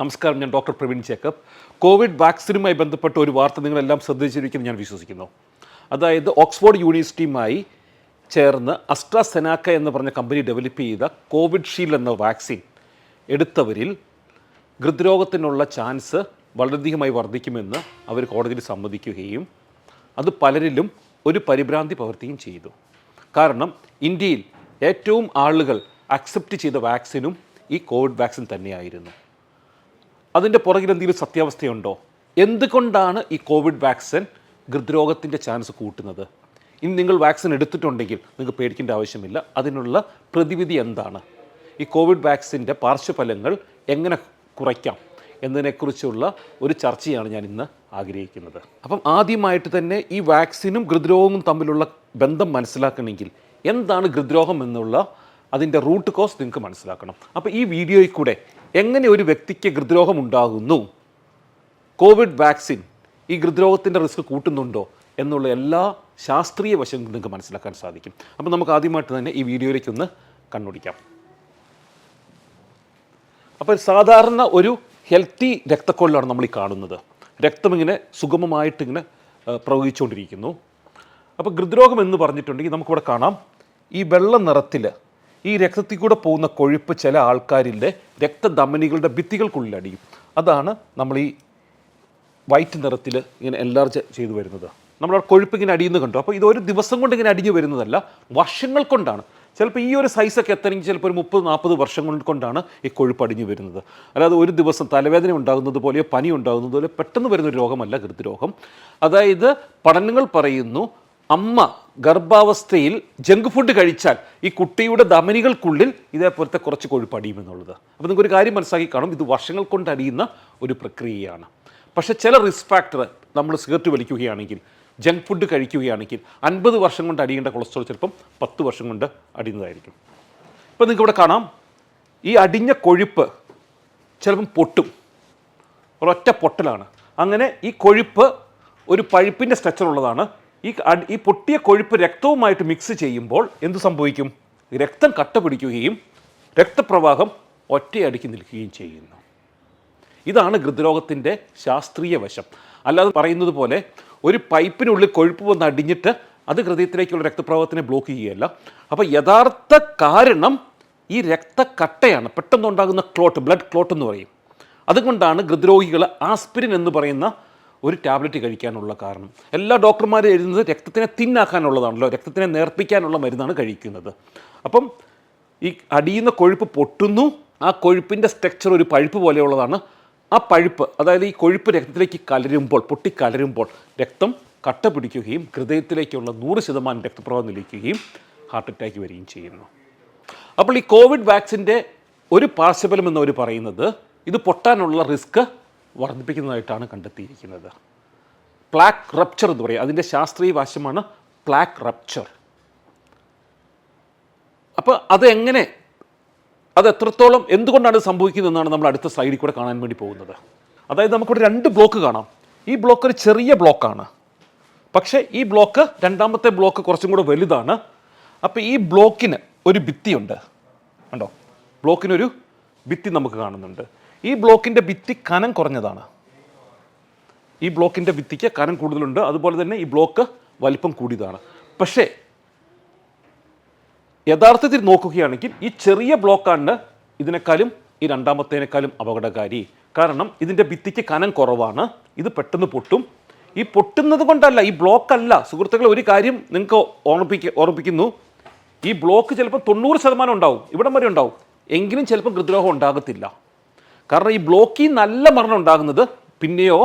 നമസ്കാരം ഞാൻ ഡോക്ടർ പ്രവീൺ ചേക്കപ്പ് കോവിഡ് വാക്സിനുമായി ബന്ധപ്പെട്ട ഒരു വാർത്ത നിങ്ങളെല്ലാം ശ്രദ്ധിച്ചിരിക്കുന്നു ഞാൻ വിശ്വസിക്കുന്നു. അതായത് ഓക്സ്ഫോർഡ് യൂണിവേഴ്സിറ്റിയുമായി ചേർന്ന് അസ്ട്രാസെനാക്ക എന്ന് പറഞ്ഞ കമ്പനി ഡെവലപ്പ് ചെയ്ത കോവിഡ് ഷീൽഡ് എന്ന വാക്സിൻ എടുത്തവരിൽ ഹൃദ്രോഗത്തിനുള്ള ചാൻസ് വളരെയധികമായി വർദ്ധിക്കുമെന്ന് അവർ കോടതിയിൽ സമ്മതിക്കുകയും അത് പലരിലും ഒരു പരിഭ്രാന്തി പകർത്തുകയും ചെയ്തു. കാരണം ഇന്ത്യയിൽ ഏറ്റവും ആളുകൾ അക്സെപ്റ്റ് ചെയ്ത വാക്സിനും ഈ കോവിഡ് വാക്സിൻ തന്നെയായിരുന്നു. അതിന്റെ പുറകിൽ എന്തെങ്കിലും സത്യാവസ്ഥയുണ്ടോ? എന്തുകൊണ്ടാണ് ഈ കോവിഡ് വാക്സിൻ ഹൃദ്രോഗത്തിന്റെ ചാൻസ് കൂട്ടുന്നത്? ഇനി നിങ്ങൾ വാക്സിൻ എടുത്തിട്ടുണ്ടെങ്കിൽ നിങ്ങൾക്ക് പേടിക്കേണ്ട ആവശ്യമില്ല. അതിനുള്ള പ്രതിവിധി എന്താണ്? ഈ കോവിഡ് വാക്സിന്റെ പാർശ്വഫലങ്ങൾ എങ്ങനെ കുറയ്ക്കാം എന്നതിനെക്കുറിച്ചുള്ള ഒരു ചർച്ചയാണ് ഞാൻ ഇന്ന് ആഗ്രഹിക്കുന്നത്. അപ്പം ആദ്യമായിട്ട് തന്നെ ഈ വാക്സിനും ഹൃദ്രോഗവും തമ്മിലുള്ള ബന്ധം മനസ്സിലാക്കണമെങ്കിൽ എന്താണ് ഹൃദ്രോഗം എന്നുള്ള അതിന്റെ റൂട്ട് കോസ് നിങ്ങൾക്ക് മനസ്സിലാക്കണം. അപ്പോൾ ഈ വീഡിയോയിൽ കൂടെ എങ്ങനെ ഒരു വ്യക്തിക്ക് ഹൃദ്രോഗം ഉണ്ടാകുന്നു കോവിഡ് വാക്സിൻ ഈ ഹൃദ്രോഗത്തിന്റെ റിസ്ക് കൂട്ടുന്നുണ്ടോ എന്നുള്ള എല്ലാ ശാസ്ത്രീയ വശം നിങ്ങൾക്ക് മനസ്സിലാക്കാൻ സാധിക്കും. അപ്പോൾ നമുക്ക് ആദ്യമായിട്ട് തന്നെ ഈ വീഡിയോയിലേക്ക് ഒന്ന് കണ്ണുടിക്കാം. അപ്പോൾ സാധാരണ ഒരു ഹെൽത്തി രക്തക്കൊള്ളാണ് നമ്മൾ ഈ കാണുന്നത്. രക്തം ഇങ്ങനെ സുഗമമായിട്ട് ഇങ്ങനെ പ്രവഹിച്ചുകൊണ്ടിരിക്കുന്നു. അപ്പോൾ ഹൃദ്രോഗം എന്ന് പറഞ്ഞിട്ടുണ്ടെങ്കിൽ നമുക്കിവിടെ കാണാം. ഈ വെള്ള നിറത്തിൽ ഈ രക്തത്തിൽ കൂടെ പോകുന്ന കൊഴുപ്പ് ചില ആൾക്കാരിന്റെ രക്തധമനികളുടെ ഭിത്തികൾക്കുള്ളിൽ അടിയും. അതാണ് നമ്മൾ ഈ വൈറ്റ് നിറത്തിൽ ഇങ്ങനെ എൻലാർജ് ചെയ്തു വരുന്നത്. നമ്മൾ കൊഴുപ്പ് ഇങ്ങനെ അടിയുന്നത് കണ്ടു. അപ്പോൾ ഇത് ഒരു ദിവസം കൊണ്ട് ഇങ്ങനെ അടിഞ്ഞു വരുന്നതല്ല വർഷങ്ങൾ കൊണ്ടാണ്. ചിലപ്പോൾ ഈ ഒരു സൈസൊക്കെ എത്തണമെങ്കിൽ ചിലപ്പോൾ ഒരു മുപ്പത് നാൽപ്പത് വർഷം കൊണ്ട് കൊണ്ടാണ് ഈ കൊഴുപ്പ് അടിഞ്ഞു വരുന്നത്. അല്ലാതെ ഒരു ദിവസം തലവേദന ഉണ്ടാകുന്നത് പോലെയോ പനി ഉണ്ടാകുന്നത് പോലെ പെട്ടെന്ന് വരുന്ന ഒരു രോഗമല്ല ഹൃദ്രോഗം. അതായത് പഠനങ്ങൾ പറയുന്നു അമ്മ ഗർഭാവസ്ഥയിൽ ജങ്ക് ഫുഡ് കഴിച്ചാൽ ഈ കുട്ടിയുടെ ധമനികൾക്കുള്ളിൽ ഇതേപോലത്തെ കുറച്ച് കൊഴുപ്പ് അടിയും എന്നുള്ളത്. അപ്പോൾ നിങ്ങൾക്ക് ഒരു കാര്യം മനസ്സിലാക്കി കാണും. ഇത് വർഷങ്ങൾ കൊണ്ട് അടിയുന്ന ഒരു പ്രക്രിയയാണ്. പക്ഷേ ചില റിസ്ക് ഫാക്ടർ നമ്മൾ സിഗരറ്റ് വലിക്കുകയാണെങ്കിൽ ജങ്ക് ഫുഡ് കഴിക്കുകയാണെങ്കിൽ അൻപത് വർഷം കൊണ്ട് അടിയേണ്ട കൊളസ്ട്രോൾ ചിലപ്പം പത്ത് വർഷം കൊണ്ട് അടിയുന്നതായിരിക്കും. ഇപ്പം നിങ്ങൾക്ക് ഇവിടെ കാണാം. ഈ അടിഞ്ഞ കൊഴുപ്പ് ചിലപ്പം പൊട്ടും. ഒരൊറ്റ പൊട്ടലാണ്. അങ്ങനെ ഈ കൊഴുപ്പ് ഒരു പഴുപ്പിന്റെ സ്ട്രക്ചർ ഉള്ളതാണ് ഈ ഈ പൊട്ടിയ കൊഴുപ്പ് രക്തവുമായിട്ട് മിക്സ് ചെയ്യുമ്പോൾ എന്ത് സംഭവിക്കും? രക്തം കട്ട പിടിക്കുകയും രക്തപ്രവാഹം ഒറ്റയടിക്ക് നിൽക്കുകയും ചെയ്യുന്നു. ഇതാണ് ഹൃദ്രോഗത്തിന്റെ ശാസ്ത്രീയ വശം. അല്ലാതെ പറയുന്നത് പോലെ ഒരു പൈപ്പിനുള്ളിൽ കൊഴുപ്പ് വന്ന് അടിഞ്ഞിട്ട് അത് ഹൃദയത്തിലേക്കുള്ള രക്തപ്രവാഹത്തിനെ ബ്ലോക്ക് ചെയ്യുകയല്ല. അപ്പോൾ യഥാർത്ഥ കാരണം ഈ രക്തക്കട്ടയാണ്. പെട്ടെന്നുണ്ടാകുന്ന ക്ലോട്ട് ബ്ലഡ് ക്ലോട്ട് എന്ന് പറയും. അതുകൊണ്ടാണ് ഹൃദ്രോഗികൾ ആസ്പിരിൻ എന്ന് പറയുന്ന ഒരു ടാബ്ലറ്റ് കഴിക്കാനുള്ള കാരണം. എല്ലാ ഡോക്ടർമാരും എഴുതുന്നത് രക്തത്തിനെ തിന്നാക്കാനുള്ളതാണല്ലോ രക്തത്തിനെ നേർപ്പിക്കാനുള്ള മരുന്നാണ് കഴിക്കുന്നത്. അപ്പം ഈ അടിയുന്ന കൊഴുപ്പ് പൊട്ടുന്നു ആ കൊഴുപ്പിന്റെ സ്ട്രക്ചർ ഒരു പഴുപ്പ് പോലെയുള്ളതാണ്. ആ പഴുപ്പ് അതായത് ഈ കൊഴുപ്പ് രക്തത്തിലേക്ക് കലരുമ്പോൾ പൊട്ടി കലരുമ്പോൾ രക്തം കട്ട പിടിക്കുകയും ഹൃദയത്തിലേക്കുള്ള നൂറ് ശതമാനം രക്തപ്രവാഹം നിലയ്ക്കുകയും ഹാർട്ട് അറ്റാക്ക് വരികയും ചെയ്യുന്നു. അപ്പോൾ ഈ കോവിഡ് വാക്സിന്റെ ഒരു പാർശ്വഫലം എന്നവർ പറയുന്നത് ഇത് പൊട്ടാനുള്ള റിസ്ക് വർദ്ധിപ്പിക്കുന്നതായിട്ടാണ് കണ്ടെത്തിയിരിക്കുന്നത്. പ്ലാക്ക് റപ്ചർ എന്ന് പറയും. അതിന്റെ ശാസ്ത്രീയ വാശമാണ് പ്ലാക്ക് റപ്ചർ അപ്പോൾ അത് എങ്ങനെ അത് എത്രത്തോളം എന്തുകൊണ്ടാണ് സംഭവിക്കുന്നത് സംഭവിക്കുന്നതെന്നാണ് നമ്മൾ അടുത്ത സ്ലൈഡിൽ കൂടെ കാണാൻ വേണ്ടി പോകുന്നത്. അതായത് നമുക്കിവിടെ രണ്ട് ബ്ലോക്ക് കാണാം. ഈ ബ്ലോക്ക് ഒരു ചെറിയ ബ്ലോക്കാണ് പക്ഷേ ഈ ബ്ലോക്ക് രണ്ടാമത്തെ ബ്ലോക്ക് കുറച്ചും കൂടെ വലുതാണ്. അപ്പോൾ ഈ ബ്ലോക്കിന് ഒരു ഭിത്തിയുണ്ട്. കണ്ടോ? ബ്ലോക്കിനൊരു ഭിത്തി നമുക്ക് കാണുന്നുണ്ട്. ഈ ബ്ലോക്കിന്റെ ഭിത്തി കനം കുറഞ്ഞതാണ്. ഈ ബ്ലോക്കിന്റെ ഭിത്തിക്ക് കനം കൂടുതലുണ്ട്. അതുപോലെ തന്നെ ഈ ബ്ലോക്ക് വലിപ്പം കൂടിയതാണ്. പക്ഷേ യഥാർത്ഥത്തിൽ നോക്കുകയാണെങ്കിൽ ഈ ചെറിയ ബ്ലോക്കാണ് ഇതിനേക്കാളും ഈ രണ്ടാമത്തേനേക്കാളും അപകടകാരി. കാരണം ഇതിന്റെ ഭിത്തിക്ക് കനം കുറവാണ്. ഇത് പെട്ടെന്ന് പൊട്ടും. ഈ പൊട്ടുന്നത് കൊണ്ടല്ല ഈ ബ്ലോക്ക് അല്ല സുഹൃത്തുക്കളെ ഒരു കാര്യം നിങ്ങൾക്ക് ഓർമ്മിപ്പിക്ക ഓർമ്മിപ്പിക്കുന്നു. ഈ ബ്ലോക്ക് ചിലപ്പോൾ തൊണ്ണൂറ് ശതമാനം ഉണ്ടാവും. ഇവിടം വരെ ഉണ്ടാവും. എങ്കിലും ചിലപ്പോൾ ഹൃദ്രോഹം ഉണ്ടാകത്തില്ല. കാരണം ഈ ബ്ലോക്കിൽ നല്ല മരണം ഉണ്ടാകുന്നത് പിന്നെയോ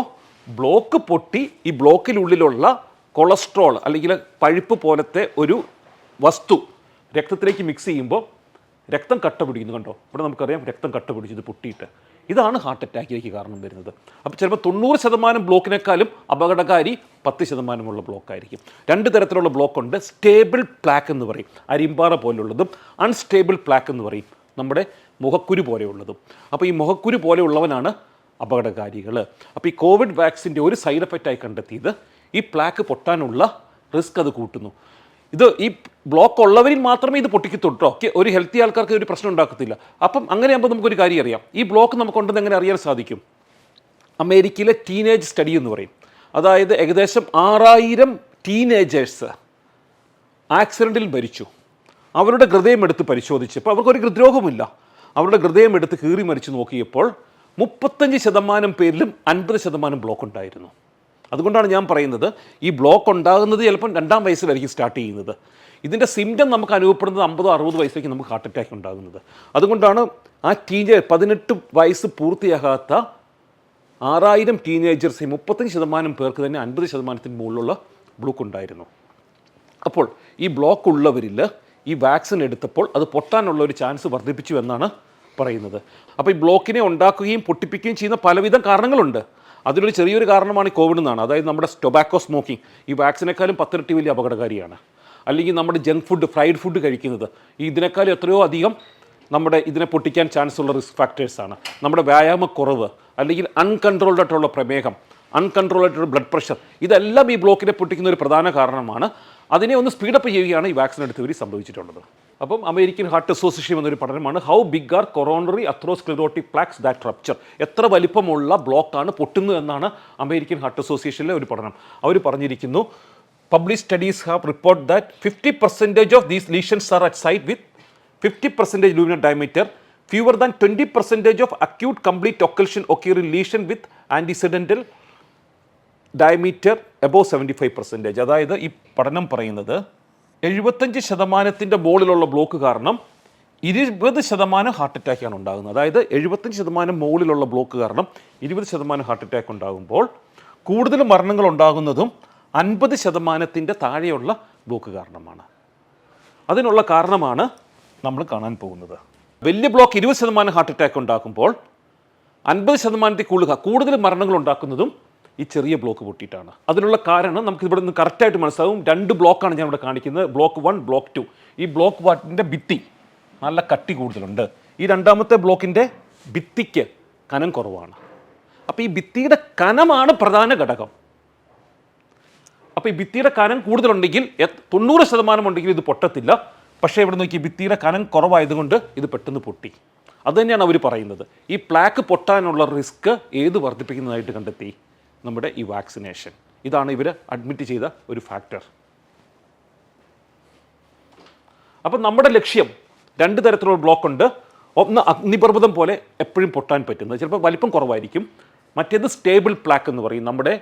ബ്ലോക്ക് പൊട്ടി ഈ ബ്ലോക്കിനുള്ളിലുള്ള കൊളസ്ട്രോൾ അല്ലെങ്കിൽ പഴുപ്പ് പോലത്തെ ഒരു വസ്തു രക്തത്തിലേക്ക് മിക്സ് ചെയ്യുമ്പോൾ രക്തം കട്ട പിടിക്കുന്നു കണ്ടോ? ഇവിടെ നമുക്കറിയാം രക്തം കട്ട പിടിച്ചത് പൊട്ടിയിട്ട്. ഇതാണ് ഹാർട്ട് അറ്റാക്കിലേക്ക് കാരണം വരുന്നത്. അപ്പോൾ ചിലപ്പോൾ തൊണ്ണൂറ് ശതമാനം ബ്ലോക്കിനേക്കാളും അപകടകാരി പത്ത് ശതമാനമുള്ള ബ്ലോക്കായിരിക്കും. രണ്ട് തരത്തിലുള്ള ബ്ലോക്ക് ഉണ്ട് സ്റ്റേബിൾ പ്ലാക്ക് എന്ന് പറയും. അരിമ്പാറ പോലുള്ളതും അൺസ്റ്റേബിൾ പ്ലാക്ക് എന്ന് പറയും. നമ്മുടെ മുഖക്കുരു പോലെയുള്ളതും. അപ്പോൾ ഈ മുഖക്കുരു പോലെയുള്ളവനാണ് അപകടകാരികൾ. അപ്പോൾ ഈ കോവിഡ് വാക്സിന്റെ ഒരു സൈഡ് എഫക്റ്റായി കണ്ടെത്തിയത് ഈ പ്ലാക്ക് പൊട്ടാനുള്ള റിസ്ക് അത് കൂട്ടുന്നു. ഇത് ഈ ബ്ലോക്ക് ഉള്ളവരിൽ മാത്രമേ ഇത് പൊട്ടിക്കത്തുള്ളൂ ട്ടോ. ഒരു ഹെൽത്തി ആൾക്കാർക്ക് ഒരു പ്രശ്നം ഉണ്ടാക്കത്തില്ല. അപ്പം അങ്ങനെയാകുമ്പോൾ നമുക്കൊരു കാര്യം അറിയാം. ഈ ബ്ലോക്ക് നമുക്കുണ്ടെന്ന് എങ്ങനെ അറിയാൻ സാധിക്കും? അമേരിക്കയിലെ ടീനേജ് സ്റ്റഡി എന്ന് പറയും. അതായത് ഏകദേശം ആറായിരം ടീനേജേഴ്സ് ആക്സിഡന്റിൽ മരിച്ചു. അവരുടെ ഹൃദയം എടുത്ത് പരിശോധിച്ചപ്പോൾ അവർക്കൊരു ഹൃദ്രോഗമില്ല അവരുടെ ഹൃദയം എടുത്ത് കീറി മരിച്ചു നോക്കിയപ്പോൾ മുപ്പത്തഞ്ച് ശതമാനം പേരിലും അൻപത് ശതമാനം ബ്ലോക്ക് ഉണ്ടായിരുന്നു. അതുകൊണ്ടാണ് ഞാൻ പറയുന്നത് ഈ ബ്ലോക്ക് ഉണ്ടാകുന്നത് ചിലപ്പം രണ്ടാം വയസ്സിലായിരിക്കും സ്റ്റാർട്ട് ചെയ്യുന്നത്. ഇതിന്റെ സിംറ്റം നമുക്ക് അനുഭവപ്പെടുന്നത് അമ്പതോ അറുപത് വയസ്സിലേക്ക് നമുക്ക് ഹാർട്ട് അറ്റാക്ക് ഉണ്ടാകുന്നത്. അതുകൊണ്ടാണ് ആ ടീനേജ് പതിനെട്ട് വയസ്സ് പൂർത്തിയാകാത്ത ആറായിരം ടീനേജേഴ്സ് മുപ്പത്തഞ്ച് ശതമാനം പേർക്ക് തന്നെ അൻപത് ശതമാനത്തിന് മുകളിലുള്ള ബ്ലോക്ക് ഉണ്ടായിരുന്നു. അപ്പോൾ ഈ ബ്ലോക്ക് ഉള്ളവരിൽ ഈ വാക്സിൻ എടുത്തപ്പോൾ അത് പൊട്ടാനുള്ള ഒരു ചാൻസ് വർദ്ധിപ്പിച്ചു എന്നാണ് പറയുന്നത്. അപ്പോൾ ഈ ബ്ലോക്കിനെ ഉണ്ടാക്കുകയും പൊട്ടിപ്പിക്കുകയും ചെയ്യുന്ന പലവിധം കാരണങ്ങളുണ്ട്. അതിലൊരു ചെറിയൊരു കാരണമാണ് ഈ കോവിഡ് എന്നാണ്. അതായത് നമ്മുടെ ടൊബാക്കോ സ്മോക്കിംഗ് ഈ വാക്സിനേക്കാളും പത്തിരട്ടി വലിയ അപകടകാരിയാണ്. അല്ലെങ്കിൽ നമ്മുടെ ജങ്ക് ഫുഡ് ഫ്രൈഡ് ഫുഡ് കഴിക്കുന്നത് ഈ ഇതിനേക്കാളും എത്രയോ അധികം നമ്മുടെ ഇതിനെ പൊട്ടിക്കാൻ ചാൻസ് ഉള്ള റിസ്ക് ഫാക്ടേഴ്സാണ് നമ്മുടെ വ്യായാമക്കുറവ് അല്ലെങ്കിൽ അൺകൺട്രോൾഡ് ആയിട്ടുള്ള പ്രമേഹം അൺകൺട്രോൾഡ് ആയിട്ടുള്ള ബ്ലഡ് പ്രഷർ ഇതെല്ലാം ഈ ബ്ലോക്കിനെ പൊട്ടിക്കുന്ന ഒരു പ്രധാന കാരണമാണ്. അതിനെ ഒന്ന് സ്പീഡപ്പ് ചെയ്യുകയാണ് ഈ വാക്സിൻ എടുത്തവർ സംഭവിച്ചിട്ടുള്ളത്. അപ്പം അമേരിക്കൻ ഹാർട്ട് അസോസിയേഷൻ എന്നൊരു പഠനമാണ് how big are coronary atherosclerotic plaques that rupture എത്ര വലിപ്പമുള്ള ബ്ലോക്കാണ് പൊട്ടുന്നത് എന്നാണ് അമേരിക്കൻ ഹാർട്ട് അസോസിയേഷനിലെ ഒരു പഠനം. അവർ പറഞ്ഞിരിക്കുന്നു public studies have report that fifty percentage of these lesions are at site with fifty percentage luminal diameter fewer than twenty percentage of acute complete occlusion occur lesion with antecedent diameter above seventy five percentage അതായത് ഈ പഠനം പറയുന്നത് എഴുപത്തഞ്ച് ശതമാനത്തിന്റെ മുകളിലുള്ള block കാരണം ഇരുപത് ശതമാനം heart അറ്റാക്കാണ് ഉണ്ടാകുന്നത്. അതായത് എഴുപത്തഞ്ച് ശതമാനം മുകളിലുള്ള ബ്ലോക്ക് കാരണം ഇരുപത് ശതമാനം ഹാർട്ട് അറ്റാക്ക് ഉണ്ടാകുമ്പോൾ കൂടുതൽ മരണങ്ങൾ ഉണ്ടാകുന്നതും അൻപത് ശതമാനത്തിന്റെ താഴെയുള്ള ബ്ലോക്ക് കാരണമാണ്. അതിനുള്ള കാരണമാണ് നമ്മൾ കാണാൻ പോകുന്നത്. വലിയ ബ്ലോക്ക് ഇരുപത് ശതമാനം ഹാർട്ട് അറ്റാക്ക് ഉണ്ടാക്കുമ്പോൾ അൻപത് ശതമാനത്തിൽ കൂടുതൽ കൂടുതൽ മരണങ്ങൾ ഉണ്ടാക്കുന്നതും ഈ ചെറിയ ബ്ലോക്ക് പൊട്ടിയിട്ടാണ്. അതിനുള്ള കാരണം നമുക്ക് ഇവിടെ നിന്ന് കറക്റ്റായിട്ട് മനസ്സിലാവും. രണ്ട് ബ്ലോക്കാണ് ഞാൻ ഇവിടെ കാണിക്കുന്നത്. ബ്ലോക്ക് വൺ ബ്ലോക്ക് ടു ഈ ബ്ലോക്ക് വണ്ണിന്റെ ഭിത്തി നല്ല കട്ടി കൂടുതലുണ്ട്. ഈ രണ്ടാമത്തെ ബ്ലോക്കിന്റെ ഭിത്തിക്ക് കനം കുറവാണ്. അപ്പോൾ ഈ ഭിത്തിയുടെ കനമാണ് പ്രധാന ഘടകം. അപ്പോൾ ഈ ഭിത്തിയുടെ കനം കൂടുതലുണ്ടെങ്കിൽ തൊണ്ണൂറ് ശതമാനം ഉണ്ടെങ്കിൽ ഇത് പൊട്ടത്തില്ല. പക്ഷേ ഇവിടെ നോക്കി ഭിത്തിയുടെ കനം കുറവായതുകൊണ്ട് ഇത് പെട്ടെന്ന് പൊട്ടി. അതുതന്നെയാണ് അവർ പറയുന്നത്. ഈ പ്ലാക്ക് പൊട്ടാനുള്ള റിസ്ക് ഏത് വർദ്ധിപ്പിക്കുന്നതായിട്ട് കണ്ടെത്തി? നമ്മുടെ ഈ വാക്സിനേഷൻ. ഇതാണ് ഇവർ അഡ്മിറ്റ് ചെയ്ത ഒരു ഫാക്ടർ. അപ്പം നമ്മുടെ ലക്ഷ്യം രണ്ട് തരത്തിലുള്ള ബ്ലോക്ക് ഉണ്ട്. ഒന്ന് അഗ്നിപർവതം പോലെ എപ്പോഴും പൊട്ടാൻ പറ്റുന്നത്. ചിലപ്പോൾ വലിപ്പം കുറവായിരിക്കും. മറ്റേത് സ്റ്റേബിൾ പ്ലാക്ക് എന്ന് പറയും. നമ്മുടെ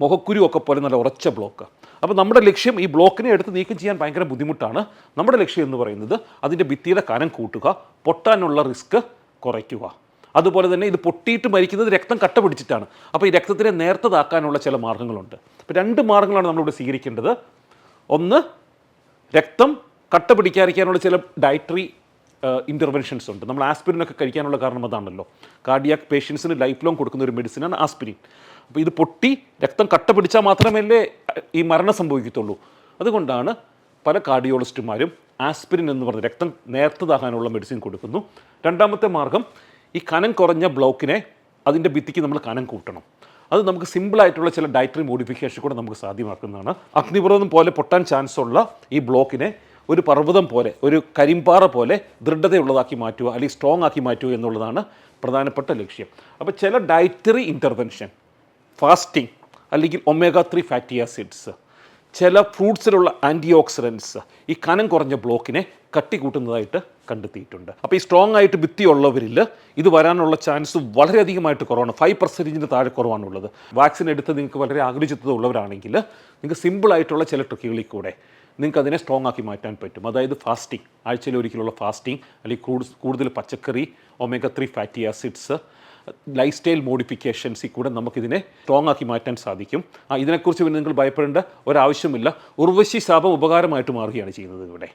മുഖക്കുരു ഒക്കെ പോലെ നല്ല ഉറച്ച ബ്ലോക്ക്. അപ്പോൾ നമ്മുടെ ലക്ഷ്യം ഈ ബ്ലോക്കിനെ എടുത്ത് നീക്കം ചെയ്യാൻ ഭയങ്കര ബുദ്ധിമുട്ടാണ്. നമ്മുടെ ലക്ഷ്യം എന്ന് പറയുന്നത് അതിന്റെ ഭിത്തിയുടെ കനം കൂട്ടുക പൊട്ടാനുള്ള റിസ്ക് കുറയ്ക്കുക. അതുപോലെ തന്നെ ഇത് പൊട്ടിയിട്ട് മരിക്കുന്നത് രക്തം കട്ട പിടിച്ചിട്ടാണ്. അപ്പോൾ ഈ രക്തത്തിനെ നേർത്തതാക്കാനുള്ള ചില മാർഗങ്ങളുണ്ട് അപ്പോൾ രണ്ട് മാർഗങ്ങളാണ് നമ്മളിവിടെ സ്വീകരിക്കേണ്ടത്. ഒന്ന് രക്തം കട്ട പിടിക്കാതിരിക്കാനുള്ള ചില ഡയറ്ററി ഇന്റർവെൻഷൻസ് ഉണ്ട്. നമ്മൾ ആസ്പിരിൻ ഒക്കെ കഴിക്കാനുള്ള കാരണം അതാണല്ലോ. കാർഡിയാക് പേഷ്യൻസിന് ലൈഫ് ലോങ് കൊടുക്കുന്ന ഒരു മെഡിസിനാണ് ആസ്പിരിൻ. അപ്പോൾ ഇത് പൊട്ടി രക്തം കട്ട പിടിച്ചാൽ മാത്രമല്ലേ ഈ മരണം സംഭവിക്കത്തുള്ളൂ. അതുകൊണ്ടാണ് പല കാർഡിയോളജിസ്റ്റുമാരും ആസ്പിരിൻ എന്ന് പറഞ്ഞ് രക്തം നേർത്തതാകാനുള്ള മെഡിസിൻ കൊടുക്കുന്നു. രണ്ടാമത്തെ മാർഗം ഈ കനം കുറഞ്ഞ ബ്ലോക്കിനെ അതിന്റെ ഭിത്തിക്ക് നമ്മൾ കനം കൂട്ടണം. അത് നമുക്ക് സിമ്പിളായിട്ടുള്ള ചില ഡയറ്ററി മോഡിഫിക്കേഷൻ കൂടെ നമുക്ക് സാധ്യമാക്കുന്നതാണ്. അഗ്നിപർവതം പോലെ പൊട്ടാൻ ചാൻസ് ഉള്ള ഈ ബ്ലോക്കിനെ ഒരു പർവതം പോലെ ഒരു കരിമ്പാറ പോലെ ദൃഢതയുള്ളതാക്കി മാറ്റുക അല്ലെങ്കിൽ സ്ട്രോങ് ആക്കി മാറ്റുക എന്നുള്ളതാണ് പ്രധാനപ്പെട്ട ലക്ഷ്യം. അപ്പോൾ ചില ഡയറ്ററി ഇന്റർവെൻഷൻ ഫാസ്റ്റിംഗ് അല്ലെങ്കിൽ ഒമേഗ ത്രീ ഫാറ്റി ആസിഡ്സ് ചില ഫ്രൂട്ട്സിലുള്ള ആന്റി ഓക്സിഡൻസ് ഈ കനം കുറഞ്ഞ ബ്ലോക്കിനെ കട്ടി കൂട്ടുന്നതായിട്ട് കണ്ടെത്തിയിട്ടുണ്ട്. അപ്പോൾ ഈ സ്ട്രോങ് ആയിട്ട് ഭിത്തിയുള്ളവരിൽ ഇത് വരാനുള്ള ചാൻസ് വളരെയധികമായിട്ട് കുറവാണ്. ഫൈവ് പെർസെന്റേജിന് താഴെ കുറവാണുള്ളത്. വാക്സിൻ എടുത്ത് നിങ്ങൾക്ക് വളരെ ആഗ്രഹിച്ചത് ഉള്ളവരാണെങ്കിൽ നിങ്ങൾക്ക് സിമ്പിളായിട്ടുള്ള ചില ട്രിക്കുകളിൽ കൂടെ നിങ്ങൾക്ക് അതിനെ സ്ട്രോങ് ആക്കി മാറ്റാൻ പറ്റും. അതായത് ഫാസ്റ്റിംഗ് ആഴ്ചയിൽ ഒരിക്കലുള്ള ഫാസ്റ്റിംഗ് അല്ലെങ്കിൽ കൂടുതൽ കൂടുതൽ പച്ചക്കറി omega three fatty acids lifestyle മോഡിഫിക്കേഷൻസിൽ കൂടെ നമുക്കിതിനെ സ്ട്രോങ് ആക്കി മാറ്റാൻ സാധിക്കും. ഇതിനെക്കുറിച്ച് പിന്നെ നിങ്ങൾ ഭയപ്പെടേണ്ട ഒരാവശ്യമില്ല. ഉർവശി ശാപം ഉപകാരമായിട്ട് മാറുകയാണ് ചെയ്യുന്നത് ഇവിടെ.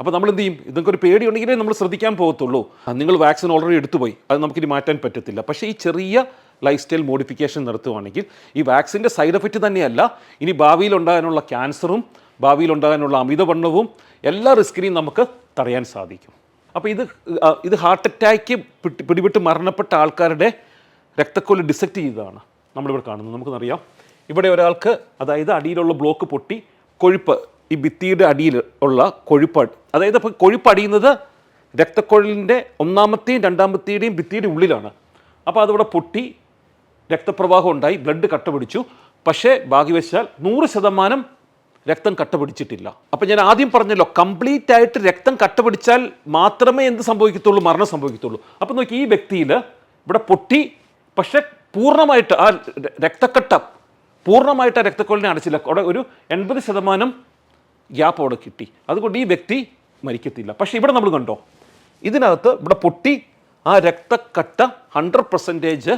അപ്പോൾ നമ്മൾ എന്ത് ചെയ്യും? ഇതൊക്കെ ഒരു പേടിയുണ്ടെങ്കിലേ നമ്മൾ ശ്രദ്ധിക്കാൻ പോകത്തുള്ളൂ. നിങ്ങൾ വാക്സിൻ ഓൾറെഡി എടുത്തുപോയി. അത് നമുക്കിനി മാറ്റാൻ പറ്റത്തില്ല. പക്ഷേ ഈ ചെറിയ ലൈഫ് സ്റ്റൈൽ മോഡിഫിക്കേഷൻ നടത്തുവാണെങ്കിൽ ഈ വാക്സിന്റെ സൈഡ് എഫക്റ്റ് തന്നെയല്ല. ഇനി ഭാവിയിൽ ഉണ്ടാകാനുള്ള ക്യാൻസറും ഭാവിയിൽ ഉണ്ടാകാനുള്ള അമിതവണ്ണവും എല്ലാ റിസ്കിനെയും നമുക്ക് തടയാൻ സാധിക്കും. അപ്പോൾ ഇത് ഇത് ഹാർട്ട് അറ്റാക്ക് പിടിപെട്ട് മരണപ്പെട്ട ആൾക്കാരുടെ രക്തക്കൊല്ല് ഡിസക്റ്റ് ചെയ്തതാണ് നമ്മളിവിടെ കാണുന്നത്. നമുക്കറിയാം ഇവിടെ ഒരാൾക്ക് അതായത് അടിയിലുള്ള ബ്ലോക്ക് പൊട്ടി കൊഴുപ്പ് ഈ ഭിത്തിയുടെ അടിയിൽ ഉള്ള കൊഴുപ്പ് അതായത് ഇപ്പോൾ കൊഴുപ്പ് അടിയുന്നത് രക്തക്കൊഴലിന്റെ ഒന്നാമത്തെയും രണ്ടാമത്തെയുടെയും ഭിത്തിയുടെ ഉള്ളിലാണ്. അപ്പോൾ അതിവിടെ പൊട്ടി രക്തപ്രവാഹം ഉണ്ടായി ബ്ലഡ് കട്ട പിടിച്ചു പക്ഷേ ഭാഗ്യവശാൽ നൂറ് ശതമാനം രക്തം കട്ട പിടിച്ചിട്ടില്ല അപ്പം ഞാൻ ആദ്യം പറഞ്ഞല്ലോ കംപ്ലീറ്റ് ആയിട്ട് രക്തം കട്ട പിടിച്ചാൽ മാത്രമേ എന്ത് സംഭവിക്കത്തുള്ളൂ? മരണം സംഭവിക്കത്തുള്ളൂ. അപ്പം നോക്കി ഈ വ്യക്തിയിൽ ഇവിടെ പൊട്ടി പക്ഷെ പൂർണമായിട്ട് ആ രക്തക്കട്ട പൂർണമായിട്ട് ആ രക്തക്കൊള്ളിനെ അടച്ചില്ല. അവിടെ ഒരു എൺപത് ശതമാനം ഗ്യാപ്പ് അവിടെ കിട്ടി. അതുകൊണ്ട് ഈ വ്യക്തി മരിക്കത്തില്ല. പക്ഷേ ഇവിടെ നമ്മൾ കണ്ടോ ഇതിനകത്ത് ഇവിടെ പൊട്ടി ആ രക്തക്കട്ട ഹൺഡ്രഡ് പെർസെന്റേജ്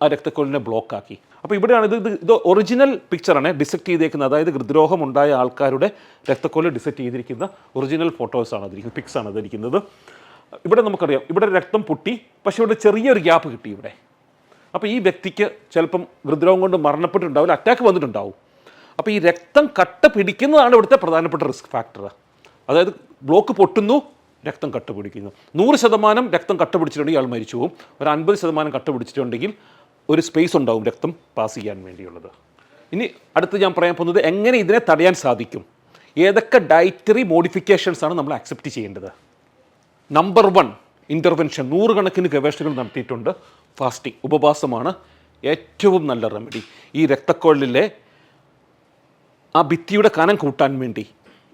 ആ രക്തക്കൊലിനെ ബ്ലോക്കാക്കി അപ്പോൾ ഇവിടെയാണ് ഇത് ഇത് ഒറിജിനൽ പിക്ചറാണ് ഡിസെക്ട് ചെയ്തേക്കുന്നത്. അതായത് ഹൃദ്രോഗം ഉണ്ടായ ആൾക്കാരുടെ രക്തക്കൊല ഡിസെക്ട് ചെയ്തിരിക്കുന്ന ഒറിജിനൽ ഫോട്ടോസാണ് അതിരിക്കുന്നത് പിക്സ് ആണ് അതിരിക്കുന്നത്. ഇവിടെ നമുക്കറിയാം ഇവിടെ രക്തം പൊട്ടി പക്ഷേ ഇവിടെ ചെറിയൊരു ഗ്യാപ്പ് കിട്ടി ഇവിടെ. അപ്പോൾ ഈ വ്യക്തിക്ക് ചിലപ്പം ഹൃദ്രോഗം കൊണ്ട് മരണപ്പെട്ടിട്ടുണ്ടാവില്ല അറ്റാക്ക് വന്നിട്ടുണ്ടാവും. അപ്പോൾ ഈ രക്തം കട്ട പിടിക്കുന്നതാണ് ഇവിടുത്തെ പ്രധാനപ്പെട്ട റിസ്ക് ഫാക്ടർ അതായത് ബ്ലോക്ക് പൊട്ടുന്നു രക്തം കട്ട പിടിക്കുന്നു. നൂറ് ശതമാനം രക്തം കട്ട പിടിച്ചിട്ടുണ്ടെങ്കിൽ അയാൾ മരിച്ചു പോകും. ഒരു അൻപത് ശതമാനം കട്ട പിടിച്ചിട്ടുണ്ടെങ്കിൽ ഒരു സ്പേസ് ഉണ്ടാവും രക്തം പാസ് ചെയ്യാൻ വേണ്ടിയുള്ളത്. ഇനി അടുത്ത് ഞാൻ പറയാൻ പോകുന്നത് എങ്ങനെ ഇതിനെ തടയാൻ സാധിക്കും? ഏതൊക്കെ ഡയറ്ററി മോഡിഫിക്കേഷൻസ് ആണ് നമ്മൾ അക്സെപ്റ്റ് ചെയ്യേണ്ടത്? നമ്പർ വൺ ഇന്റർവെൻഷൻ നൂറുകണക്കിന് ഗവേഷണങ്ങൾ നടത്തിയിട്ടുണ്ട്. ഫാസ്റ്റിംഗ് ഉപവാസമാണ് ഏറ്റവും നല്ല റെമഡി ഈ രക്തക്കൊഴലിലെ ആ ഭിത്തിയുടെ കനം കൂട്ടാൻ വേണ്ടി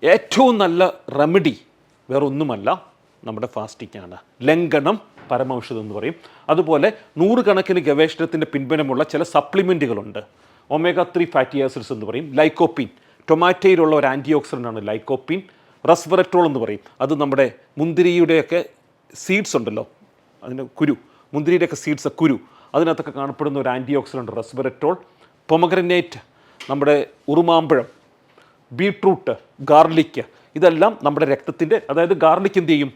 ഏറ്റവും നല്ല റെമഡി വേറെ ഒന്നുമല്ല നമ്മുടെ ഫാസ്റ്റിംഗ് ആണ്. ലംഘനം പരമൌഷധം എന്ന് പറയും. അതുപോലെ നൂറുകണക്കിന് ഗവേഷണത്തിന്റെ പിൻബലമുള്ള ചില സപ്ലിമെന്റുകളുണ്ട് ഒമേഗ ത്രീ ഫാറ്റി ആസിഡ്സ് എന്ന് പറയും ലൈക്കോപ്പിൻ ടൊമാറ്റോയിലുള്ള ഒരു ആന്റി ഓക്സിഡന്റ് ആണ് ലൈക്കോപ്പിൻ റസ്വറട്രോൾ എന്ന് പറയും. അത് നമ്മുടെ മുന്തിരിയുടെയൊക്കെ സീഡ്സ് ഉണ്ടല്ലോ അതിന്റെ കുരു മുന്തിരിയുടെയൊക്കെ സീഡ്സ് കുരു. അതിനകത്തൊക്കെ കാണപ്പെടുന്ന ഒരു ആന്റി ഓക്സിഡന്റ് റസ്വറട്രോൾ പൊമഗ്രനേറ്റ് നമ്മുടെ ഉറുമാമ്പഴം ബീട്രൂട്ട് ഗാർലിക്ക് ഇതെല്ലാം നമ്മുടെ രക്തത്തിന്റെ അതായത് ഗാർലിക്ക് എന്ത് ചെയ്യും?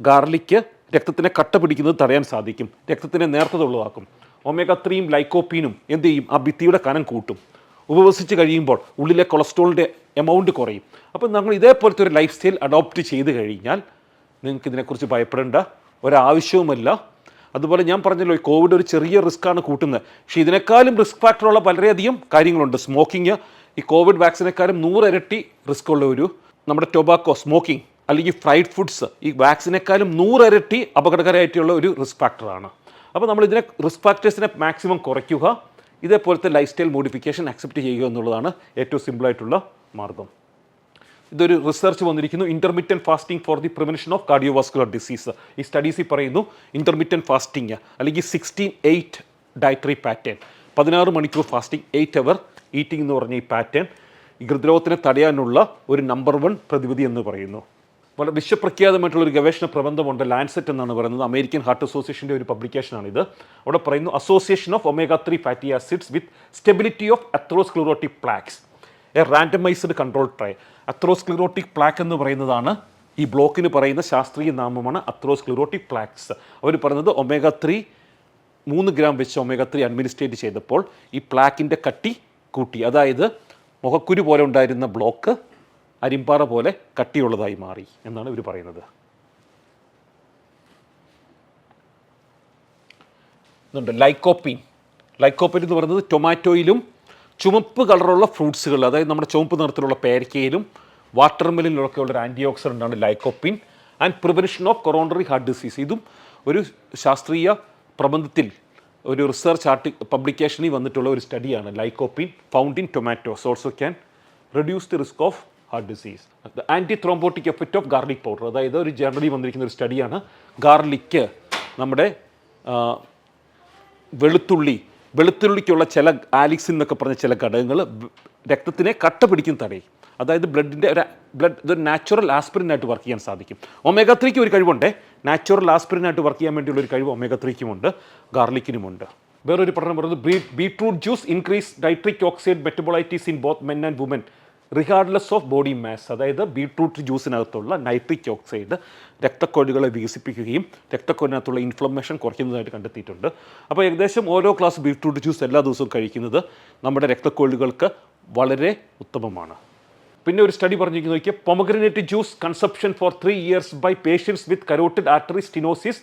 ഗാർലിക്ക് രക്തത്തിനെ കട്ട പിടിക്കുന്നത് തടയാൻ സാധിക്കും. രക്തത്തിനെ നേർത്തതുള്ളതാക്കും ഒമേഗ ത്രീയും ലൈക്കോപ്പീനും എന്ത് ചെയ്യും? ആ ഭിത്തിയുടെ കനം കൂട്ടും. ഉപവസിച്ച് കഴിയുമ്പോൾ ഉള്ളിലെ കൊളസ്ട്രോളിന്റെ എമൗണ്ട് കുറയും. അപ്പോൾ നമ്മൾ ഇതേപോലത്തെ ഒരു ലൈഫ് സ്റ്റൈൽ അഡോപ്റ്റ് ചെയ്ത് കഴിഞ്ഞാൽ നിങ്ങൾക്ക് ഇതിനെക്കുറിച്ച് ഭയപ്പെടേണ്ട ഒരാവശ്യവുമല്ല. അതുപോലെ ഞാൻ പറഞ്ഞല്ലോ ഈ കോവിഡ് ഒരു ചെറിയ റിസ്ക് ആണ് കൂട്ടുന്നത്. പക്ഷേ ഇതിനേക്കാളും റിസ്ക് ഫാക്ടറുള്ള വളരെയധികം കാര്യങ്ങളുണ്ട്. സ്മോക്കിങ് ഈ കോവിഡ് വാക്സിനേക്കാളും നൂറിരട്ടി റിസ്ക് ഉള്ള ഒരു നമ്മുടെ ടൊബാക്കോ സ്മോക്കിംഗ് അല്ലെങ്കിൽ ഫ്രൈഡ് ഫുഡ്സ് ഈ വാക്സിനേക്കാളും നൂറിരട്ടി അപകടകരമായിട്ടുള്ള ഒരു റിസ്ക് ഫാക്ടറാണ് അപ്പോൾ നമ്മൾ ഇതിനെ റിസ്ക് ഫാക്ടേഴ്സിനെ മാക്സിമം കുറയ്ക്കുക ഇതേപോലത്തെ ലൈഫ് സ്റ്റൈൽ മോഡിഫിക്കേഷൻ അക്സെപ്റ്റ് ചെയ്യുക എന്നുള്ളതാണ് ഏറ്റവും സിമ്പിളായിട്ടുള്ള മാർഗം. ഇതൊരു റിസർച്ച് വന്നിരിക്കുന്നു. Intermittent fasting for the prevention of cardiovascular disease ഈ സ്റ്റഡീസിൽ പറയുന്നു ഇന്റർമീഡിയൻ ഫാസ്റ്റിംഗ് അല്ലെങ്കിൽ സിക്സ്റ്റീൻ എയ്റ്റ് ഡയറ്ററി പാറ്റേൺ പതിനാറ് മണിക്കൂർ ഫാസ്റ്റിംഗ് എയ്റ്റ് അവർ ഈറ്റിംഗ് എന്ന് പറഞ്ഞ ഈ പാറ്റേൺ ഹൃദ്രോഗത്തിനെ തടയാനുള്ള ഒരു നമ്പർ വൺ പ്രതിവിധി എന്ന് പറയുന്നു. വളരെ വിശ്വപ്രഖ്യാതമായിട്ടുള്ള ഒരു ഗവേഷണ പ്രബന്ധമുണ്ട് ലാൻസെറ്റ് എന്നാണ് പറയുന്നത്. അമേരിക്കൻ ഹാർട്ട് അസോസിയേഷന്റെ ഒരു പബ്ലിക്കേഷനാണിത് അവിടെ പറയുന്നു association of omega three fatty acids with stability of atherosclerotic plaques a randomized control trial atherosclerotic plaque എന്ന് പറയുന്നതാണ് ഈ ബ്ലോക്കിന് പറയുന്ന ശാസ്ത്രീയ നാമമാണ് അത്രോസ്ക്ലിറോട്ടിക് പ്ലാക്സ് അവർ പറയുന്നത് ഒമേഗ ത്രീ മൂന്ന് ഗ്രാം വെച്ച് ഒമേഗ ത്രീ അഡ്മിനിസ്ട്രേറ്റ് ചെയ്തപ്പോൾ ഈ പ്ലാക്കിന്റെ കട്ടി കൂട്ടി. അതായത് മുഖക്കുരു പോലെ ഉണ്ടായിരുന്ന ബ്ലോക്ക് അരിമ്പാറ പോലെ കട്ടിയുള്ളതായി മാറി എന്നാണ് ഇവർ പറയുന്നത്. ഇതുണ്ട് ലൈക്കോപ്പീൻ. ലൈക്കോപ്പീൻ എന്ന് പറയുന്നത് ടൊമാറ്റോയിലും ചുമപ്പ് കളറുള്ള ഫ്രൂട്ട്സുകൾ അതായത് നമ്മുടെ ചുവപ്പ് നിറത്തിലുള്ള പേരക്കയിലും വാട്ടർമെലിലൊക്കെ ഉള്ള ഒരു ആന്റി ഓക്സിഡന്റ് ആണ് lycopene and prevention of coronary heart disease. ഇതും ഒരു ശാസ്ത്രീയ പ്രബന്ധത്തിൽ ഒരു റിസർച്ച് ആർട്ടി പബ്ലിക്കേഷനിൽ വന്നിട്ടുള്ള ഒരു സ്റ്റഡിയാണ്. Lycopene found in tomatoes also can reduce the risk of heart disease antithrombotic effect of garlic powder അതായത് ഒരു ജേർണലിൽ വന്നിരിക്കുന്ന ഒരു സ്റ്റഡിയാണ്. ഗാർലിക്ക് നമ്മുടെ വെളുത്തുള്ളി വെളുത്തുള്ളിക്കുള്ള ചില ആലിക്സിൻ എന്നൊക്കെ പറഞ്ഞ ചില ഘടകങ്ങൾ രക്തത്തിനെ കട്ട പിടിക്കും തടയും. അതായത് ബ്ലഡിന്റെ ഒരു ബ്ലഡ് ഇതൊരു നാച്ചുറൽ ആസ്പിരിനായിട്ട് വർക്ക് ചെയ്യാൻ സാധിക്കും. ഒമേഗ ത്രീക്ക് ഒരു കഴിവുണ്ട്. നാച്ചുറൽ ആസ്പിരിനായിട്ട് വർക്ക് ചെയ്യാൻ വേണ്ടിയുള്ള ഒരു കഴിവ് ഒമേഗ ത്രീക്കുമുണ്ട്. ഗാർലിക്കിനുമുണ്ട്. വേറൊരു പഠനം പറയുന്നത് beetroot juice increase nitric oxide metabolites in both men and women regardless of body mass അതായത് ബീട്രൂട്ട് ജ്യൂസിനകത്തുള്ള നൈട്രിക് ഓക്സൈഡ് രക്തക്കൊഴുകളെ വികസിപ്പിക്കുകയും രക്തക്കൊഴിനകത്തുള്ള ഇൻഫ്ലമേഷൻ കുറയ്ക്കുന്നതായിട്ട് കണ്ടെത്തിയിട്ടുണ്ട്. അപ്പോൾ ഏകദേശം ഓരോ ക്ലാസ് ബീട്രൂട്ട് ജ്യൂസ് എല്ലാ ദിവസവും കഴിക്കുന്നത് നമ്മുടെ രക്തക്കൊഴുകൾക്ക് വളരെ ഉത്തമമാണ്. പിന്നെ ഒരു സ്റ്റഡി പറഞ്ഞിരിക്കുന്നത് നോക്കിയാൽ pomegranate juice consumption for three years by patients with carotid artery stenosis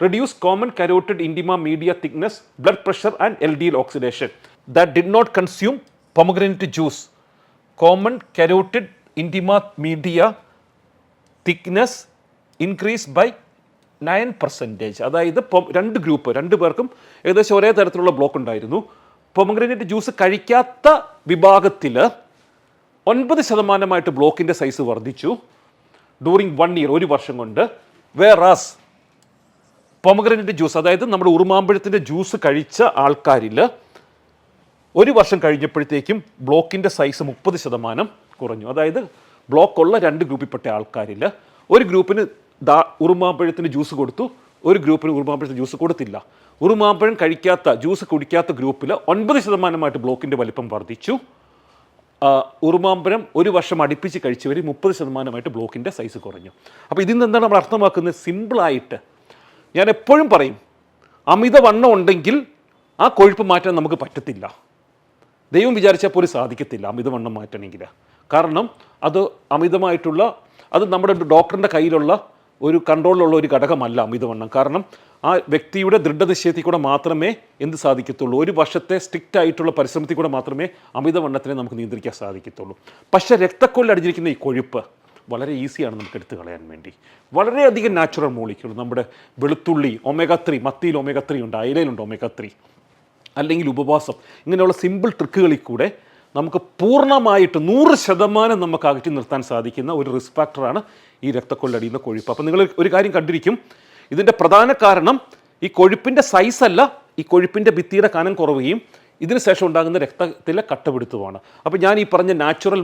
reduce common carotid intima media thickness blood pressure and L D L oxidation that did not consume pomegranate juice. Common carotid intima media thickness increase by nine percentage അതായത് രണ്ട് group രണ്ട് പേർക്കും ഏകദേശം ഒരേ തരത്തിലുള്ള block ഉണ്ടായിരുന്നു. Pomegranate juice കഴിക്കാത്ത വിഭാഗത്തിൽ ഒൻപത് ശതമാനമായിട്ട് ബ്ലോക്കിന്റെ സൈസ് വർദ്ധിച്ചു. ഡ്യൂറിങ് വൺ ഇയർ ഒരു വർഷം കൊണ്ട്. വേറാസ് പൊമഗ്രനേറ്റ് ജ്യൂസ് അതായത് നമ്മുടെ ഉറുമാമ്പഴത്തിന്റെ ജ്യൂസ് കഴിച്ച ആൾക്കാരിൽ ഒരു വർഷം കഴിഞ്ഞപ്പോഴത്തേക്കും ബ്ലോക്കിന്റെ സൈസ് മുപ്പത് ശതമാനം കുറഞ്ഞു. അതായത് ബ്ലോക്കുള്ള രണ്ട് ഗ്രൂപ്പിൽപ്പെട്ട ആൾക്കാരിൽ ഒരു ഗ്രൂപ്പിന് ദാ ഉറുമാമ്പഴത്തിന് ജ്യൂസ് കൊടുത്തു ഒരു ഗ്രൂപ്പിന് ഉറുമാമ്പഴത്തിന് ജ്യൂസ് കൊടുത്തില്ല. ഉറുമാമ്പഴം കഴിക്കാത്ത ജ്യൂസ് കുടിക്കാത്ത ഗ്രൂപ്പിൽ ഒൻപത് ശതമാനമായിട്ട് ബ്ലോക്കിന്റെ വലിപ്പം വർദ്ധിച്ചു. ഉറുമാമ്പഴം ഒരു വർഷം അടുപ്പിച്ച് കഴിച്ചവർ മുപ്പത് ശതമാനമായിട്ട് ബ്ലോക്കിന്റെ സൈസ് കുറഞ്ഞു. അപ്പോൾ ഇതിൽ നിന്ന് എന്താണ് നമ്മൾ അർത്ഥമാക്കുന്നത്? സിമ്പിളായിട്ട് ഞാൻ എപ്പോഴും പറയും അമിതവണ്ണം ഉണ്ടെങ്കിൽ ആ കൊഴുപ്പ് മാറ്റാൻ നമുക്ക് പറ്റത്തില്ല. ദൈവം വിചാരിച്ചാൽ പോലും സാധിക്കത്തില്ല അമിതവണ്ണം മാറ്റണമെങ്കിൽ. കാരണം അത് അമിതമായിട്ടുള്ള അത് നമ്മുടെ ഡോക്ടറിന്റെ കയ്യിലുള്ള ഒരു കൺട്രോളിലുള്ള ഒരു ഘടകമല്ല അമിതവണ്ണം. കാരണം ആ വ്യക്തിയുടെ ദൃഢനിശ്ചയത്തിൽ കൂടെ മാത്രമേ എന്ത് സാധിക്കത്തുള്ളൂ. ഒരു വർഷത്തെ സ്ട്രിക്റ്റ് ആയിട്ടുള്ള പരിശ്രമത്തിൽ കൂടെ മാത്രമേ അമിതവണ്ണത്തിനെ നമുക്ക് നിയന്ത്രിക്കാൻ സാധിക്കത്തുള്ളൂ. പക്ഷേ രക്തക്കൊല്ല അടിഞ്ഞിരിക്കുന്ന ഈ കൊഴുപ്പ് വളരെ ഈസിയാണ് നമുക്ക് എടുത്തു കളയാൻ വേണ്ടി. വളരെയധികം നാച്ചുറൽ മോളിക്യൂൾ. നമ്മുടെ വെളുത്തുള്ളി ഒമേഗ ത്രീ മത്തിയിൽ ഒമേഗ ത്രീ ഉണ്ട് അയലയിലുണ്ട് ഒമേഗ ത്രീ. അല്ലെങ്കിൽ ഉപവാസം ഇങ്ങനെയുള്ള സിമ്പിൾ ട്രിക്കുകളിൽ കൂടെ നമുക്ക് പൂർണമായിട്ട് നൂറ് ശതമാനം നമുക്ക് അകറ്റി നിർത്താൻ സാധിക്കുന്ന ഒരു റിസ്ക് ഫാക്ടറാണ് ഈ രക്തക്കൊള്ളടിയുന്ന കൊഴുപ്പ്. അപ്പം നിങ്ങൾ ഒരു കാര്യം കണ്ടിരിക്കും ഇതിന്റെ പ്രധാന കാരണം ഈ കൊഴുപ്പിന്റെ സൈസല്ല ഈ കൊഴുപ്പിന്റെ ഭിത്തിയുടെ കനം കുറവുകയും ഇതിന് ശേഷം ഉണ്ടാകുന്ന രക്തത്തിലെ കട്ടപിടുത്തമാണ് അപ്പോൾ ഞാൻ ഈ പറഞ്ഞ നാച്ചുറൽ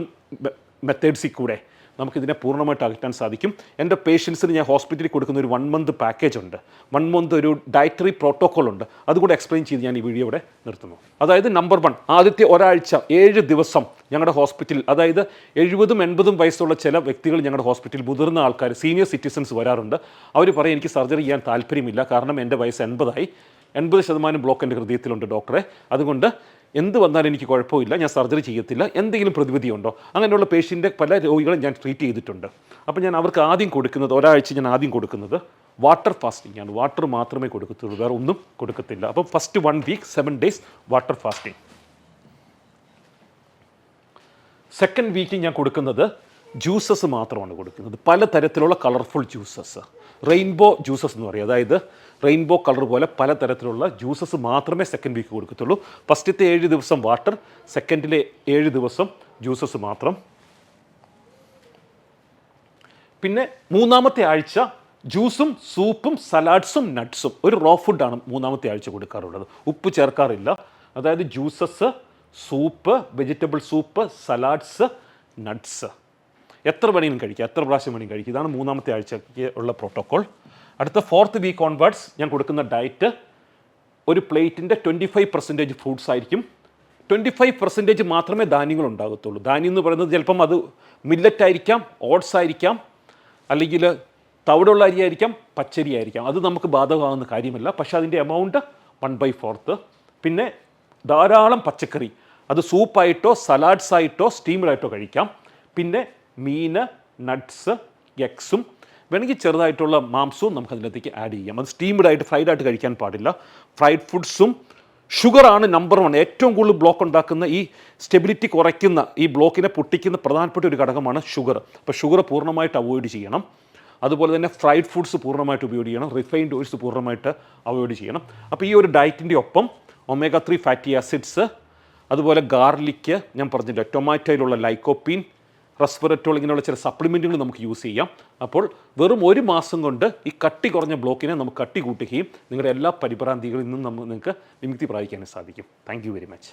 മെത്തേഡ്സിൽ കൂടെ നമുക്കിതിനെ പൂർണമായിട്ട് അകറ്റാൻ സാധിക്കും. എന്റെ പേഷ്യൻസിന് ഞാൻ ഹോസ്പിറ്റലിൽ കൊടുക്കുന്ന ഒരു വൺ മന്ത് പാക്കേജ് ഉണ്ട്. വൺ മന്ത് ഒരു ഡയറ്ററി പ്രോട്ടോക്കോൾ ഉണ്ട്. അതുകൂടെ എക്സ്പ്ലെയിൻ ചെയ്ത് ഞാൻ ഈ വീഡിയോ ഇവിടെ നിർത്തുന്നു. അതായത് നമ്പർ വൺ ആദ്യത്തെ ഒരാഴ്ച ഏഴ് ദിവസം ഞങ്ങളുടെ ഹോസ്പിറ്റലിൽ അതായത് എഴുപതും എൺപതും വയസ്സുള്ള ചില വ്യക്തികൾ ഞങ്ങളുടെ ഹോസ്പിറ്റലിൽ മുതിർന്ന ആൾക്കാർ സീനിയർ സിറ്റിസൺസ് വരാറുണ്ട്. അവർ പറയും എനിക്ക് സർജറി ചെയ്യാൻ താല്പര്യമില്ല. കാരണം എന്റെ വയസ്സ് എൺപതായി. എൺപത് ശതമാനം ബ്ലോക്ക് എന്റെ ഹൃദയത്തിലുണ്ട് ഡോക്ടറെ അതുകൊണ്ട് എന്ത് വന്നാലും എനിക്ക് കുഴപ്പമില്ല ഞാൻ സർജറി ചെയ്യത്തില്ല എന്തെങ്കിലും പ്രതിവിധിയുണ്ടോ അങ്ങനെയുള്ള പേഷ്യന്റെ പല രോഗികളും ഞാൻ ട്രീറ്റ് ചെയ്തിട്ടുണ്ട്. അപ്പോൾ ഞാൻ അവർക്ക് ആദ്യം കൊടുക്കുന്നത് ഒരാഴ്ച ഞാൻ ആദ്യം കൊടുക്കുന്നത് വാട്ടർ ഫാസ്റ്റിംഗ് ആണ്. വാട്ടർ മാത്രമേ കൊടുക്കത്തുള്ളൂ വേറെ ഒന്നും കൊടുക്കത്തില്ല. അപ്പോൾ first one week seven days water fasting second വീക്കിൽ ഞാൻ കൊടുക്കുന്നത് ജ്യൂസസ് മാത്രമാണ് കൊടുക്കുന്നത്. പല തരത്തിലുള്ള കളർഫുൾ ജ്യൂസസ്. റെയിൻബോ ജ്യൂസസ് എന്ന് പറയും. അതായത് റെയിൻബോ കളർ പോലെ പല തരത്തിലുള്ള ജ്യൂസസ് മാത്രമേ സെക്കൻഡ് വീക്ക് കൊടുക്കത്തുള്ളൂ. ഫസ്റ്റത്തെ ഏഴ് ദിവസം വാട്ടർ സെക്കൻഡിലെ ഏഴ് ദിവസം ജ്യൂസസ് മാത്രം. പിന്നെ മൂന്നാമത്തെ ആഴ്ച ജ്യൂസും സൂപ്പും സലാഡ്സും നട്ട്സും. ഒരു റോ ഫുഡാണ് മൂന്നാമത്തെ ആഴ്ച കൊടുക്കാറുള്ളത്. ഉപ്പ് ചേർക്കാറില്ല. അതായത് juices soup vegetable soup salads nuts. എത്ര വേണമെങ്കിലും കഴിക്കുക എത്ര പ്രാവശ്യം മണിയും കഴിക്കുക ഇതാണ് മൂന്നാമത്തെ ആഴ്ചയ്ക്ക് ഉള്ള പ്രോട്ടോക്കോൾ അടുത്ത ഫോർത്ത് വീക്ക് ഓൺവേർഡ്സ് ഞാൻ കൊടുക്കുന്ന ഡയറ്റ് ഒരു പ്ലേറ്റിന്റെ ട്വന്റി ഫൈവ് പെർസെന്റേജ് ഫ്രൂട്ട്സ് ആയിരിക്കും. ട്വന്റി ഫൈവ് പെർസെന്റേജ് മാത്രമേ ധാന്യങ്ങൾ ഉണ്ടാകത്തുള്ളൂ. ധാന്യം എന്ന് പറയുന്നത് ചിലപ്പം അത് മില്ലറ്റ് ആയിരിക്കാം ഓട്സ് ആയിരിക്കാം അല്ലെങ്കിൽ തവിടുള്ള അരി ആയിരിക്കാം പച്ചരി ആയിരിക്കാം. അത് നമുക്ക് ബാധകമാകുന്ന കാര്യമല്ല. പക്ഷേ അതിന്റെ എമൗണ്ട് വൺ ബൈ ഫോർത്ത് പിന്നെ ധാരാളം പച്ചക്കറി. അത് സൂപ്പായിട്ടോ സലാഡ്സ് ആയിട്ടോ സ്റ്റീമഡായിട്ടോ കഴിക്കാം. പിന്നെ മീന് നട്ട്സ് എഗ്സും വേണമെങ്കിൽ ചെറുതായിട്ടുള്ള മാംസവും നമുക്ക് അതിനകത്തേക്ക് ആഡ് ചെയ്യാം. അത് സ്റ്റീംഡ് ആയിട്ട് ഫ്രൈഡ് ആയിട്ട് കഴിക്കാൻ പാടില്ല. ഫ്രൈഡ് ഫുഡ്സും ഷുഗറാണ് നമ്പർ വൺ ഏറ്റവും കൂടുതൽ ബ്ലോക്ക് ഉണ്ടാക്കുന്ന ഈ സ്റ്റെബിലിറ്റി കുറയ്ക്കുന്ന ഈ ബ്ലോക്കിനെ പൊട്ടിക്കുന്ന പ്രധാനപ്പെട്ട ഒരു ഘടകമാണ് ഷുഗർ അപ്പോൾ ഷുഗർ പൂർണമായിട്ട് അവോയ്ഡ് ചെയ്യണം. അതുപോലെ തന്നെ ഫ്രൈഡ് ഫുഡ്സ് പൂർണമായിട്ട് ഉപയോഗിച്ച് ചെയ്യണം. റിഫൈൻഡ് ഓയിൽസ് പൂർണമായിട്ട് അവോയ്ഡ് ചെയ്യണം. അപ്പോൾ ഈ ഒരു ഡയറ്റിന്റെ ഒപ്പം ഒമേഗ ത്രീ ഫാറ്റി ആസിഡ്സ് അതുപോലെ ഗാർലിക്ക് ഞാൻ പറഞ്ഞില്ല ടൊമാറ്റോയിലുള്ള ലൈക്കോപ്പീൻ റെസ്പിററ്റോൾ ഇങ്ങനെയുള്ള ചില സപ്ലിമെന്റുകൾ നമുക്ക് യൂസ് ചെയ്യാം. അപ്പോൾ വെറും ഒരു മാസം കൊണ്ട് ഈ കട്ടി കുറഞ്ഞ ബ്ലോക്കിനെ നമുക്ക് കട്ടി കൂട്ടുകയും നിങ്ങളുടെ എല്ലാ പരിഭ്രാന്തികളിൽ നിന്നും നമുക്ക് നിങ്ങൾക്ക് വിമുക്തി പ്രാപിക്കാനും സാധിക്കും. Thank very much